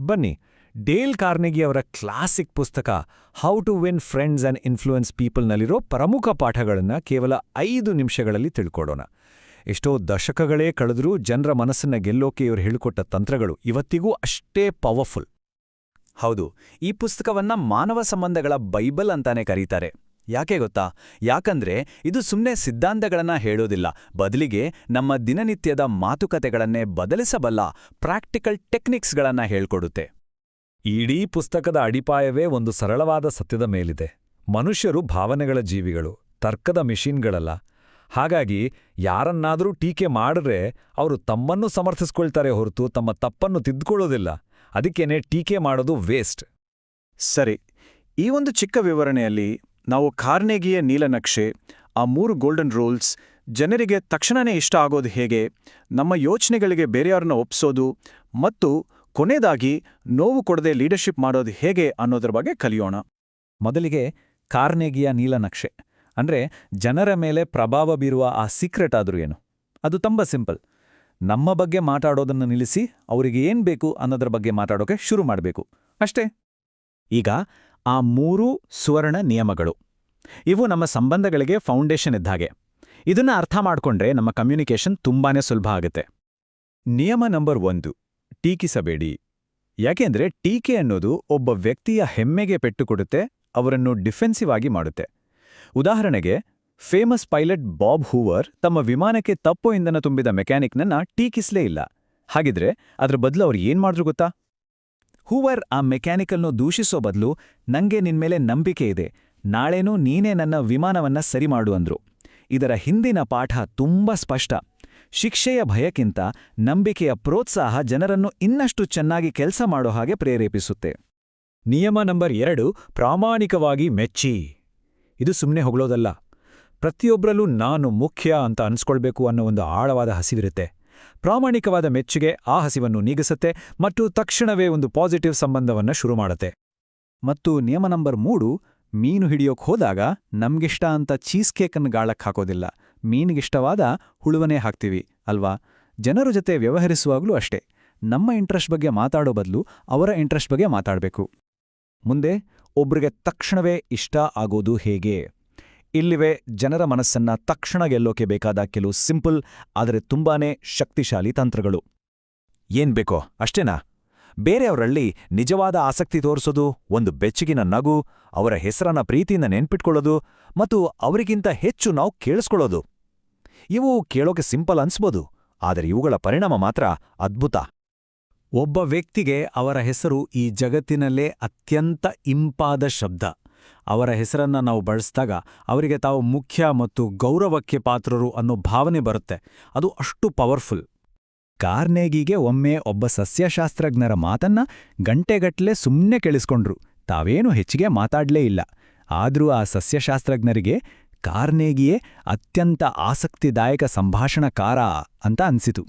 ಬನ್ನಿ, ಡೇಲ್ ಕಾರ್ನೆಗಿ ಅವರ ಕ್ಲಾಸಿಕ್ ಪುಸ್ತಕ how to win friends and influence ಪೀಪಲ್ನಲ್ಲಿರೋ ಪ್ರಮುಖ ಪಾಠಗಳನ್ನು ಕೇವಲ ಐದು ನಿಮಿಷಗಳಲ್ಲಿ ತಿಳ್ಕೊಡೋಣ. ಎಷ್ಟೋ ದಶಕಗಳೇ ಕಳೆದರೂ ಜನರ ಮನಸ್ಸನ್ನ ಗೆಲ್ಲೋಕೆ ಇವರು ಹೇಳಿಕೊಟ್ಟ ತಂತ್ರಗಳು ಇವತ್ತಿಗೂ ಅಷ್ಟೇ ಪವರ್ಫುಲ್ ಹೌದು, ಈ ಪುಸ್ತಕವನ್ನ ಮಾನವ ಸಂಬಂಧಗಳ ಬೈಬಲ್ ಅಂತಾನೆ ಕರೀತಾರೆ. ಯಾಕೆ ಗೊತ್ತಾ? ಯಾಕಂದ್ರೆ ಇದು ಸುಮ್ಮನೆ ಸಿದ್ಧಾಂತಗಳನ್ನ ಹೇಳೋದಿಲ್ಲ. ಬದಲಿಗೆ ನಮ್ಮ ದಿನನಿತ್ಯದ ಮಾತುಕತೆಗಳನ್ನೇ ಬದಲಿಸಬಲ್ಲ ಪ್ರಾಕ್ಟಿಕಲ್ ಟೆಕ್ನಿಕ್ಸ್ಗಳನ್ನ ಹೇಳ್ಕೊಡುತ್ತೆ. ಇಡೀ ಪುಸ್ತಕದ ಅಡಿಪಾಯವೇ ಒಂದು ಸರಳವಾದ ಸತ್ಯದ ಮೇಲಿದೆ. ಮನುಷ್ಯರು ಭಾವನೆಗಳ ಜೀವಿಗಳು, ತರ್ಕದ ಮಿಷಿನ್ಗಳಲ್ಲ. ಹಾಗಾಗಿ ಯಾರನ್ನಾದರೂ ಟೀಕೆ ಮಾಡಿದ್ರೆ ಅವರು ತಮ್ಮನ್ನು ಸಮರ್ಥಿಸ್ಕೊಳ್ತಾರೆ ಹೊರತು ತಮ್ಮ ತಪ್ಪನ್ನು ತಿದ್ದುಕೊಳ್ಳೋದಿಲ್ಲ ಅದಕ್ಕೇನೆ ಟೀಕೆ ಮಾಡೋದು ವೇಸ್ಟ್. ಸರಿ, ಈ ಒಂದು ಚಿಕ್ಕ ವಿವರಣೆಯಲ್ಲಿ ನಾವು ಕಾರ್ನೆಗಿಯ ನೀಲನಕ್ಷೆ, ಆ ಮೂರು ಗೋಲ್ಡನ್ ರೂಲ್ಸ್ ಜನರಿಗೆ ತಕ್ಷಣನೇ ಇಷ್ಟ ಆಗೋದು ಹೇಗೆ, ನಮ್ಮ ಯೋಚನೆಗಳಿಗೆ ಬೇರೆಯವ್ರನ್ನ ಒಪ್ಸೋದು, ಮತ್ತು ಕೊನೆಯದಾಗಿ ನೋವು ಕೊಡದೆ ಲೀಡರ್ಶಿಪ್ ಮಾಡೋದು ಹೇಗೆ ಅನ್ನೋದ್ರ ಬಗ್ಗೆ ಕಲಿಯೋಣ. ಮೊದಲಿಗೆ ಕಾರ್ನೆಗಿಯ ನೀಲನಕ್ಷೆ, ಅಂದ್ರೆ ಜನರ ಮೇಲೆ ಪ್ರಭಾವ ಬೀರುವ ಆ ಸೀಕ್ರೆಟ್ ಆದರೂ ಏನು? ಅದು ತುಂಬ ಸಿಂಪಲ್ ನಮ್ಮ ಬಗ್ಗೆ ಮಾತಾಡೋದನ್ನು ನಿಲ್ಲಿಸಿ, ಅವರಿಗೆ ಏನು ಬೇಕು ಅನ್ನೋದ್ರ ಬಗ್ಗೆ ಮಾತಾಡೋಕೆ ಶುರು ಮಾಡಬೇಕು. ಅಷ್ಟೇ. ಈಗ ಆ ಮೂರು ಸುವರ್ಣ ನಿಯಮಗಳು. ಇವು ನಮ್ಮ ಸಂಬಂಧಗಳಿಗೆ ಫೌಂಡೇಶನ್ ಇದ್ದಾಗೆ ಇದನ್ನ ಅರ್ಥ ಮಾಡ್ಕೊಂಡ್ರೆ ನಮ್ಮ ಕಮ್ಯುನಿಕೇಷನ್ ತುಂಬಾನೇ ಸುಲಭ ಆಗುತ್ತೆ. ನಿಯಮ ನಂಬರ್ ಒಂದು, ಟೀಕಿಸಬೇಡಿ. ಯಾಕೆಂದ್ರೆ ಟೀಕೆ ಅನ್ನೋದು ಒಬ್ಬ ವ್ಯಕ್ತಿಯ ಹೆಮ್ಮೆಗೆ ಪೆಟ್ಟು ಕೊಡುತ್ತೆ ಅವರನ್ನು ಡಿಫೆನ್ಸಿವ್ ಆಗಿ ಮಾಡುತ್ತೆ. ಉದಾಹರಣೆಗೆ, ಫೇಮಸ್ ಪೈಲಟ್ ಬಾಬ್ ಹೂವರ್ ತಮ್ಮ ವಿಮಾನಕ್ಕೆ ತಪ್ಪು ಇಂಧನ ತುಂಬಿದ ಮೆಕ್ಯಾನಿಕ್ನನ್ನ ಟೀಕಿಸ್ಲೇ ಇಲ್ಲ. ಹಾಗಿದ್ರೆ ಅದರ ಬದಲು ಅವ್ರು ಏನ್ ಮಾಡಿದ್ರು ಗೊತ್ತಾ? ಹೂವರ್ ಆ ಮೆಕ್ಯಾನಿಕಲ್ನು ದೂಷಿಸೋ ಬದಲು ನಂಗೆ ನಿನ್ಮೇಲೆ ನಂಬಿಕೆ ಇದೆ. ನಾಳೆನೂ ನೀನೇ ನನ್ನ ವಿಮಾನವನ್ನ ಸರಿ ಮಾಡು ಅಂದ್ರು. ಇದರ ಹಿಂದಿನ ಪಾಠ ತುಂಬಾ ಸ್ಪಷ್ಟ. ಶಿಕ್ಷೆಯ ಭಯಕ್ಕಿಂತ ನಂಬಿಕೆಯ ಪ್ರೋತ್ಸಾಹ ಜನರನ್ನು ಇನ್ನಷ್ಟು ಚೆನ್ನಾಗಿ ಕೆಲಸ ಮಾಡೋ ಹಾಗೆ ಪ್ರೇರೇಪಿಸುತ್ತೆ. ನಿಯಮ ನಂಬರ್ ಎರಡು, ಪ್ರಾಮಾಣಿಕವಾಗಿ ಮೆಚ್ಚಿ. ಇದು ಸುಮ್ಮನೆ ಹೊಗಳೋದಲ್ಲ. ಪ್ರತಿಯೊಬ್ಬರಲ್ಲೂ ನಾನು ಮುಖ್ಯ ಅಂತ ಅನ್ಸ್ಕೊಳ್ಬೇಕು ಅನ್ನೋ ಒಂದು ಆಳವಾದ ಹಸಿವಿರುತ್ತೆ. ಪ್ರಾಮಾಣಿಕವಾದ ಮೆಚ್ಚುಗೆ ಆ ಹಸಿವನ್ನು ನೀಗಿಸುತ್ತೆ ಮತ್ತು ತಕ್ಷಣವೇ ಒಂದು ಪಾಸಿಟಿವ್ ಸಂಬಂಧವನ್ನ ಶುರು ಮಾಡುತ್ತೆ. ಮತ್ತು ನಿಯಮ ನಂಬರ್ ಮೂರು, ಮೀನು ಹಿಡಿಯೋಕ್ ಹೋದಾಗ ನಮ್ಗಿಷ್ಟ ಅಂತ ಚೀಸ್ ಕೇಕನ್ನು ಗಾಳಕ್ಕೆ ಹಾಕೋದಿಲ್ಲ. ಮೀನಿಗಿಷ್ಟವಾದ ಹುಳುವನೇ ಹಾಕ್ತೀವಿ, ಅಲ್ವಾ? ಜನರ ಜೊತೆ ವ್ಯವಹರಿಸುವಾಗಲೂ ಅಷ್ಟೇ. ನಮ್ಮ ಇಂಟ್ರೆಸ್ಟ್ ಬಗ್ಗೆ ಮಾತಾಡೋ ಬದಲು ಅವರ ಇಂಟ್ರೆಸ್ಟ್ ಬಗ್ಗೆ ಮಾತಾಡಬೇಕು. ಮುಂದೆ ಒಬ್ರಿಗೆ ತಕ್ಷಣವೇ ಇಷ್ಟ ಆಗೋದು ಹೇಗೆ? ಇಲ್ಲಿವೆ ಜನರ ಮನಸ್ಸನ್ನ ತಕ್ಷಣ ಗೆಲ್ಲೋಕೆ ಬೇಕಾದ ಕೆಲವು ಸಿಂಪಲ್, ಆದರೆ ತುಂಬಾನೇ ಶಕ್ತಿಶಾಲಿ ತಂತ್ರಗಳು. ಏನ್ ಬೇಕೋ ಅಷ್ಟೇನಾ? ಬೇರೆಯವರಲ್ಲಿ ನಿಜವಾದ ಆಸಕ್ತಿ ತೋರಿಸೋದು, ಒಂದು ಬೆಚ್ಚಗಿನ ನಗು, ಅವರ ಹೆಸರನ್ನ ಪ್ರೀತಿಯಿಂದ ನೆನ್ಪಿಟ್ಕೊಳ್ಳೋದು, ಮತ್ತು ಅವರಿಗಿಂತ ಹೆಚ್ಚು ನಾವು ಕೇಳಿಸ್ಕೊಳ್ಳೋದು. ಇವು ಕೇಳೋಕೆ ಸಿಂಪಲ್ ಅನ್ಸ್ಬೋದು, ಆದರೆ ಇವುಗಳ ಪರಿಣಾಮ ಮಾತ್ರ ಅದ್ಭುತ. ಒಬ್ಬ ವ್ಯಕ್ತಿಗೆ ಅವರ ಹೆಸರು ಈ ಜಗತ್ತಿನಲ್ಲೇ ಅತ್ಯಂತ ಇಂಪಾದ ಶಬ್ದ. ಅವರ ಹೆಸರನ್ನ ನಾವು ಬಳಸಿದಾಗ ಅವರಿಗೆ ತಾವು ಮುಖ್ಯ ಮತ್ತು ಗೌರವಕ್ಕೆ ಪಾತ್ರರು ಅನ್ನೋ ಭಾವನೆ ಬರುತ್ತೆ. ಅದು ಅಷ್ಟು ಪವರ್ಫುಲ್. ಕಾರ್ನೇಗಿಗೆ ಒಮ್ಮೆ ಒಬ್ಬ ಸಸ್ಯಶಾಸ್ತ್ರಜ್ಞರ ಮಾತನ್ನ ಗಂಟೆಗಟ್ಲೆ ಸುಮ್ಮನೆ ಕೇಳಿಸ್ಕೊಂಡ್ರು. ತಾವೇನು ಹೆಚ್ಚಿಗೆ ಮಾತಾಡಲೇ ಇಲ್ಲ. ಆದರೂ ಆ ಸಸ್ಯಶಾಸ್ತ್ರಜ್ಞರಿಗೆ ಕಾರ್ನೇಗಿಯೇ ಅತ್ಯಂತ ಆಸಕ್ತಿದಾಯಕ ಸಂಭಾಷಣಕಾರ ಅಂತ ಅನ್ಸಿತು.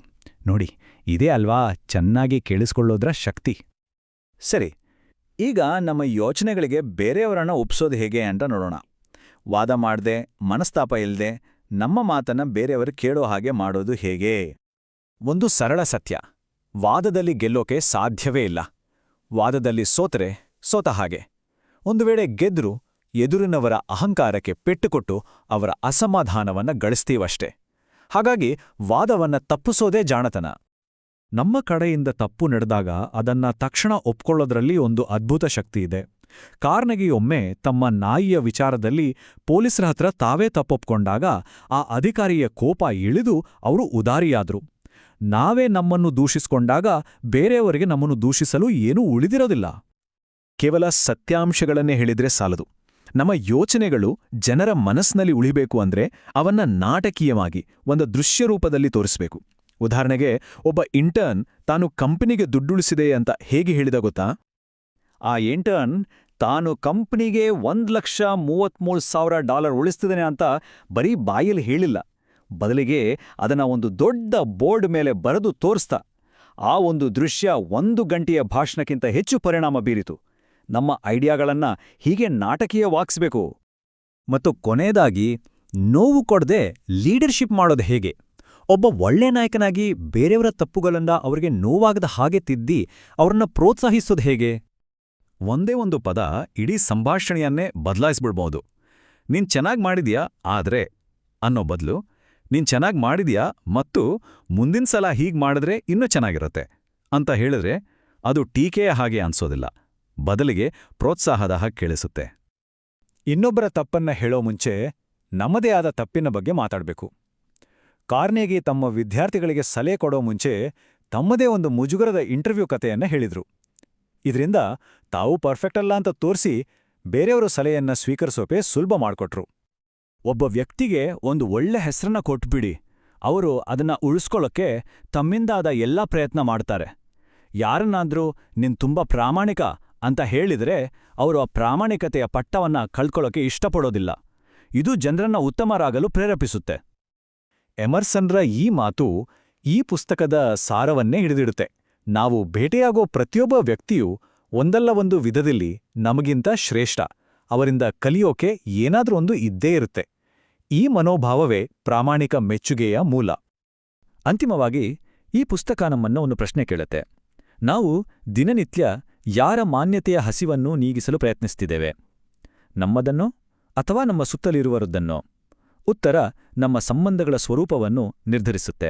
ನೋಡಿ, ಇದೇ ಅಲ್ವಾ ಚೆನ್ನಾಗಿ ಕೇಳಿಸ್ಕೊಳ್ಳೋದ್ರ ಶಕ್ತಿ. ಸರಿ ಈಗ ನಮ್ಮ ಯೋಚನೆಗಳಿಗೆ ಬೇರೆಯವರನ್ನ ಒಪ್ಸೋದು ಹೇಗೆ ಅಂತ ನೋಡೋಣ. ವಾದ ಮಾಡದೆ, ಮನಸ್ತಾಪ ಇಲ್ಲದೆ ನಮ್ಮ ಮಾತನ್ನ ಬೇರೆಯವರು ಕೇಳೋ ಹಾಗೆ ಮಾಡೋದು ಹೇಗೆ? ಒಂದು ಸರಳ ಸತ್ಯ. ವಾದದಲ್ಲಿ ಗೆಲ್ಲೋಕೆ ಸಾಧ್ಯವೇ ಇಲ್ಲ. ವಾದದಲ್ಲಿ ಸೋತರೆ ಸೋತ ಹಾಗೆ. ಒಂದು ವೇಳೆ ಗೆದ್ರು, ಎದುರಿನವರ ಅಹಂಕಾರಕ್ಕೆ ಪೆಟ್ಟುಕೊಟ್ಟು ಅವರ ಅಸಮಾಧಾನವನ್ನ ಗಳಿಸ್ತೀವಷ್ಟೇ. ಹಾಗಾಗಿ ವಾದವನ್ನ ತಪ್ಪಿಸೋದೇ ಜಾಣತನ. ನಮ್ಮ ಕಡೆಯಿಂದ ತಪ್ಪು ನಡೆದಾಗ ಅದನ್ನ ತಕ್ಷಣ ಒಪ್ಕೊಳ್ಳೋದ್ರಲ್ಲಿ ಒಂದು ಅದ್ಭುತ ಶಕ್ತಿ ಇದೆ. ಕಾರ್ನಗಿ ಒಮ್ಮೆ ತಮ್ಮ ನಾಯಿಯ ವಿಚಾರದಲ್ಲಿ ಪೊಲೀಸರ ಹತ್ರ ತಾವೇ ತಪ್ಪೊಪ್ಕೊಂಡಾಗ ಆ ಅಧಿಕಾರಿಯ ಕೋಪ ಇಳಿದು ಅವರು ಉದಾರಿಯಾದರು. ನಾವೇ ನಮ್ಮನ್ನು ದೂಷಿಸಿಕೊಂಡಾಗ ಬೇರೆಯವರಿಗೆ ನಮ್ಮನ್ನು ದೂಷಿಸಲು ಏನೂ ಉಳಿದಿರೋದಿಲ್ಲ. ಕೇವಲ ಸತ್ಯಾಂಶಗಳನ್ನೇ ಹೇಳಿದ್ರೆ ಸಾಲದು. ನಮ್ಮ ಯೋಚನೆಗಳು ಜನರ ಮನಸ್ಸಿನಲ್ಲಿ ಉಳಿಬೇಕು ಅಂದ್ರೆ ಅವನ್ನ ನಾಟಕೀಯವಾಗಿ, ಒಂದು ದೃಶ್ಯ ರೂಪದಲ್ಲಿ ತೋರಿಸಬೇಕು. ಉದಾಹರಣೆಗೆ, ಒಬ್ಬ ಇಂಟರ್ನ್ ತಾನು ಕಂಪನಿಗೆ ದುಡ್ಡುಳಿಸಿದೆ ಅಂತ ಹೇಗೆ ಹೇಳಿದ ಗೊತ್ತಾ? ಆ ಇಂಟರ್ನ್ ತಾನು ಕಂಪನಿಗೆ ಒಂದು ಲಕ್ಷ ಮೂವತ್ಮೂರು ಸಾವಿರ ಡಾಲರ್ ಉಳಿಸ್ತಿದ್ದೇನೆ ಅಂತ ಬರೀ ಬಾಯಲ್ಲಿ ಹೇಳಿಲ್ಲ. ಬದಲಿಗೆ ಅದನ್ನ ಒಂದು ದೊಡ್ಡ ಬೋರ್ಡ್ ಮೇಲೆ ಬರೆದು ತೋರಿಸ್ತಾ, ಆ ಒಂದು ದೃಶ್ಯ ಒಂದು ಗಂಟೆಯ ಭಾಷಣಕ್ಕಿಂತ ಹೆಚ್ಚು ಪರಿಣಾಮ ಬೀರಿತು. ನಮ್ಮ ಐಡಿಯಾಗಳನ್ನು ಹೀಗೆ ನಾಟಕೀಯವಾಗಿಸ್ಬೇಕು. ಮತ್ತು ಕೊನೆಯದಾಗಿ, ನೋವು ಕೊಡದೆ ಲೀಡರ್ಶಿಪ್ ಮಾಡೋದು ಹೇಗೆ? ಒಬ್ಬ ಒಳ್ಳೆ ನಾಯಕನಾಗಿ ಬೇರೆಯವರ ತಪ್ಪುಗಳನ್ನ ಅವರಿಗೆ ನೋವಾಗದ ಹಾಗೆ ತಿದ್ದಿ ಅವ್ರನ್ನ ಪ್ರೋತ್ಸಾಹಿಸೋದು ಹೇಗೆ? ಒಂದೇ ಒಂದು ಪದ ಇಡೀ ಸಂಭಾಷಣೆಯನ್ನೇ ಬದಲಾಯಿಸ್ಬಿಡ್ಬೋದು. ನೀನ್ ಚೆನ್ನಾಗಿ ಮಾಡಿದ್ಯಾ? ಆದ್ರೆ, ಅನ್ನೋ ಬದಲು, ನೀನ್ ಚೆನ್ನಾಗ್ ಮಾಡಿದ್ಯಾ? ಮತ್ತು ಮುಂದಿನ ಸಲ ಹೀಗ್ ಮಾಡಿದ್ರೆ ಇನ್ನೂ ಚೆನ್ನಾಗಿರತ್ತೆ ಅಂತ ಹೇಳಿದ್ರೆ ಅದು ಟೀಕೆಯ ಹಾಗೆ ಅನ್ಸೋದಿಲ್ಲ. ಬದಲಿಗೆ ಪ್ರೋತ್ಸಾಹದ ಹಾಗೆ ಕೇಳಿಸುತ್ತೆ. ಇನ್ನೊಬ್ಬರ ತಪ್ಪನ್ನ ಹೇಳೋ ಮುಂಚೆ ನಮ್ಮದೇ ಆದ ತಪ್ಪಿನ ಬಗ್ಗೆ ಮಾತಾಡಬೇಕು. ಕಾರ್ನೇಗಿ ತಮ್ಮ ವಿದ್ಯಾರ್ಥಿಗಳಿಗೆ ಸಲಹೆ ಕೊಡೋ ಮುಂಚೆ ತಮ್ಮದೇ ಒಂದು ಮುಜುಗರದ ಇಂಟರ್ವ್ಯೂ ಕಥೆಯನ್ನ ಹೇಳಿದ್ರು. ಇದರಿಂದ ತಾವು ಪರ್ಫೆಕ್ಟ್ ಅಲ್ಲ ಅಂತ ತೋರಿಸಿ ಬೇರೆಯವರ ಸಲಹೆಯನ್ನ ಸ್ವೀಕರಿಸೋಕೆ ಸುಲಭ ಮಾಡಿಕೊಟ್ರು. ಒಬ್ಬ ವ್ಯಕ್ತಿಗೆ ಒಂದು ಒಳ್ಳೆ ಹೆಸರನ್ನ ಕೊಟ್ಬಿಡಿ. ಅವರು ಅದನ್ನ ಉಳಿಸ್ಕೊಳ್ಳೋಕೆ ತಮ್ಮಿಂದಾದ ಎಲ್ಲಾ ಪ್ರಯತ್ನ ಮಾಡ್ತಾರೆ. ಯಾರನ್ನಾದ್ರೂ ನಿನ್ ತುಂಬಾ ಪ್ರಾಮಾಣಿಕ ಅಂತ ಹೇಳಿದ್ರೆ ಅವರು ಆ ಪ್ರಾಮಾಣಿಕತೆಯ ಪಟ್ಟವನ್ನ ಕಳ್ಕೊಳ್ಳೋಕೆ ಇಷ್ಟಪಡೋದಿಲ್ಲ. ಇದು ಜನರನ್ನ ಉತ್ತಮರಾಗಲು ಪ್ರೇರೇಪಿಸುತ್ತೆ. ಎಮರ್ಸನ್ರ ಈ ಮಾತು ಈ ಪುಸ್ತಕದ ಸಾರವನ್ನೇ ಹಿಡಿದಿಡುತ್ತೆ. ನಾವು ಭೇಟೆಯಾಗೋ ಪ್ರತಿಯೊಬ್ಬ ವ್ಯಕ್ತಿಯೂ ಒಂದಲ್ಲ ಒಂದು ವಿಧದಲ್ಲಿ ನಮಗಿಂತ ಶ್ರೇಷ್ಠ. ಅವರಿಂದ ಕಲಿಯೋಕೆ ಏನಾದ್ರೂ ಒಂದು ಇದ್ದೇ ಇರುತ್ತೆ. ಈ ಮನೋಭಾವವೇ ಪ್ರಾಮಾಣಿಕ ಮೆಚ್ಚುಗೆಯ ಮೂಲ. ಅಂತಿಮವಾಗಿ, ಈ ಪುಸ್ತಕ ನಮ್ಮನ್ನ ಒಂದು ಪ್ರಶ್ನೆ ಕೇಳುತ್ತೆ. ನಾವು ದಿನನಿತ್ಯ ಯಾರ ಮಾನ್ಯತೆಯ ಹಸಿವನ್ನು ನೀಗಿಸಲು ಪ್ರಯತ್ನಿಸ್ತಿದ್ದೇವೆ? ನಮ್ಮದನ್ನೋ ಅಥವಾ ನಮ್ಮ ಸುತ್ತಲಿರುವರದ್ದನ್ನೋ ಉತ್ತರ ನಮ್ಮ ಸಂಬಂಧಗಳ ಸ್ವರೂಪವನ್ನು ನಿರ್ಧರಿಸುತ್ತೆ.